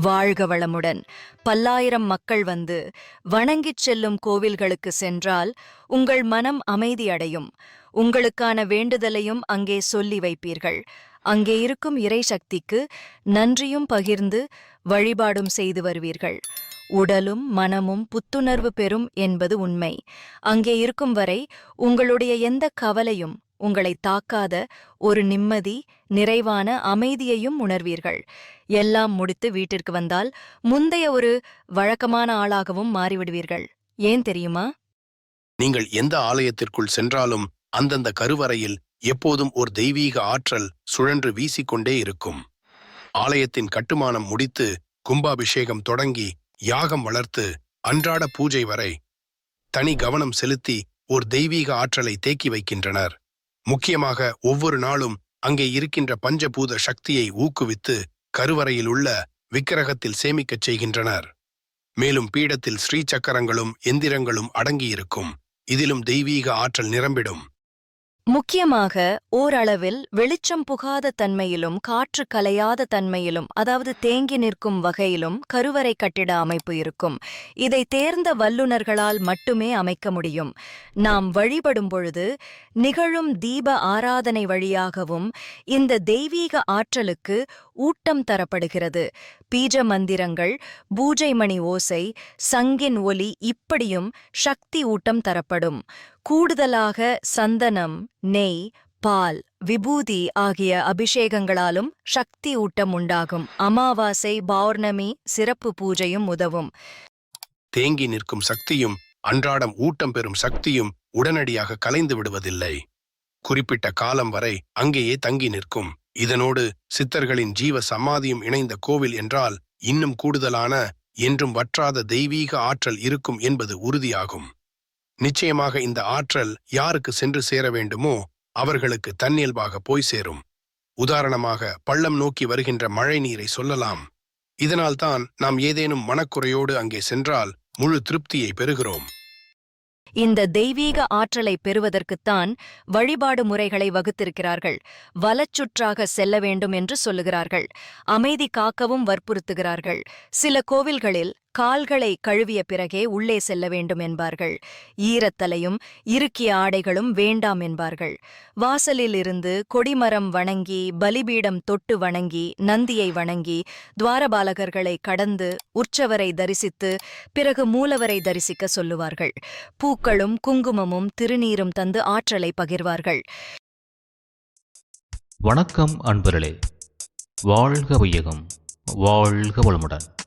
வாழ்க வளமுடன். பல்லாயிரம் மக்கள் வந்து வணங்கிச் செல்லும் கோவில்களுக்கு சென்றால் உங்கள் மனம் அமைதியடையும். உங்களுக்கான வேண்டுதலையும் அங்கே சொல்லி வைப்பீர்கள். அங்கே இருக்கும் இறை சக்திக்கு நன்றியும் பகிர்ந்து வழிபாடும் செய்து வருவீர்கள். உடலும் மனமும் புத்துணர்வு பெறும் என்பது உண்மை. அங்கே இருக்கும் வரை உங்களுடைய எந்த கவலையும் உங்களை தாக்காத ஒரு நிம்மதி நிறைவான அமைதியையும் உணர்வீர்கள். எல்லாம் முடித்து வீட்டிற்கு வந்தால் முந்தைய ஒரு வழக்கமான ஆளாகவும் மாறிவிடுவீர்கள். ஏன் தெரியுமா? நீங்கள் எந்த ஆலயத்திற்குள் சென்றாலும் அந்தந்த கருவறையில் எப்போதும் ஒரு தெய்வீக ஆற்றல் சுழன்று வீசிக்கொண்டே இருக்கும். ஆலயத்தின் கட்டுமானம் முடித்து கும்பாபிஷேகம் தொடங்கி யாகம் வளர்த்து அன்றாட பூஜை வரை தனி கவனம் செலுத்தி ஒரு தெய்வீக ஆற்றலை தேக்கி வைக்கின்றனர். முக்கியமாக ஒவ்வொரு நாளும் அங்கே இருக்கின்ற பஞ்சபூத சக்தியை ஊக்குவித்து கருவறையில் உள்ள விக்கிரகத்தில் சேமிக்கச் செய்கின்றனர். மேலும் பீடத்தில் ஸ்ரீ சக்கரங்களும் எந்திரங்களும் அடங்கியிருக்கும். இதிலும் தெய்வீக ஆற்றல் நிரம்பிடும். முக்கியமாக ஓரளவில் வெளிச்சம் புகாத தன்மையிலும் காற்று கலையாத தன்மையிலும் அதாவது தேங்கி நிற்கும் வகையிலும் கருவறை கட்டிட அமைப்பு இருக்கும். இதை தேர்ந்த வல்லுநர்களால் மட்டுமே அமைக்க முடியும். நாம் வழிபடும் பொழுது நிகழும் தீப ஆராதனை வழியாகவும் இந்த தெய்வீக ஆற்றலுக்கு ஊட்டம் தரப்படுகிறது. பீஜ மந்திரங்கள் பூஜை மணி ஓசை சங்கின் ஒலி இப்படியும் சக்தி ஊட்டம் தரப்படும். கூடுதலாக சந்தனம் நெய் பால் விபூதி ஆகிய அபிஷேகங்களாலும் சக்தி ஊட்டம் உண்டாகும். அமாவாசை பௌர்ணமி சிறப்பு பூஜையும் உதவும். தேங்கி நிற்கும் சக்தியும் அன்றாடம் ஊட்டம் பெறும் சக்தியும் உடனடியாக கலைந்து விடுவதில்லை. குறிப்பிட்ட காலம் வரை அங்கேயே தங்கி நிற்கும். இதனோடு சித்தர்களின் ஜீவ சமாதியும் இணைந்த கோவில் என்றால் இன்னும் கூடுதலான என்றும் வற்றாத தெய்வீக ஆற்றல் இருக்கும் என்பது உறுதியாகும். நிச்சயமாக இந்த ஆற்றல் யாருக்கு சென்று சேர வேண்டுமோ அவர்களுக்கு தன்னியல்பாக போய் சேரும். உதாரணமாக பள்ளம் நோக்கி வருகின்ற மழை நீரை சொல்லலாம். இதனால்தான் நாம் ஏதேனும் மனக்குறையோடு அங்கே சென்றால் முழு திருப்தியை பெறுகிறோம். இந்த தெய்வீக ஆற்றலை பெறுவதற்குத்தான் வழிபாடு முறைகளை வகுத்திருக்கிறார்கள். வலச்சுற்றாக செல்ல வேண்டும் என்று சொல்லுகிறார்கள். அமைதி காக்கவும் வற்புறுத்துகிறார்கள். சில கோவில்களில் கால்களை கழுவிய பிறகே உள்ளே செல்ல வேண்டும் என்பார்கள். ஈரத்தலையும் இறுக்கிய ஆடைகளும் வேண்டாம் என்பார்கள். வாசலில் இருந்து கொடிமரம் வணங்கி பலிபீடம் தொட்டு வணங்கி நந்தியை வணங்கி துவாரபாலகர்களை கடந்து உற்சவரை தரிசித்து பிறகு மூலவரை தரிசிக்க சொல்லுவார்கள். பூக்களும் குங்குமமும் திருநீரும் தந்து ஆற்றலை பகிர்வார்கள். வணக்கம் அன்பர்களே. வாழ்க வையகம். வாழ்க வளமுடன்.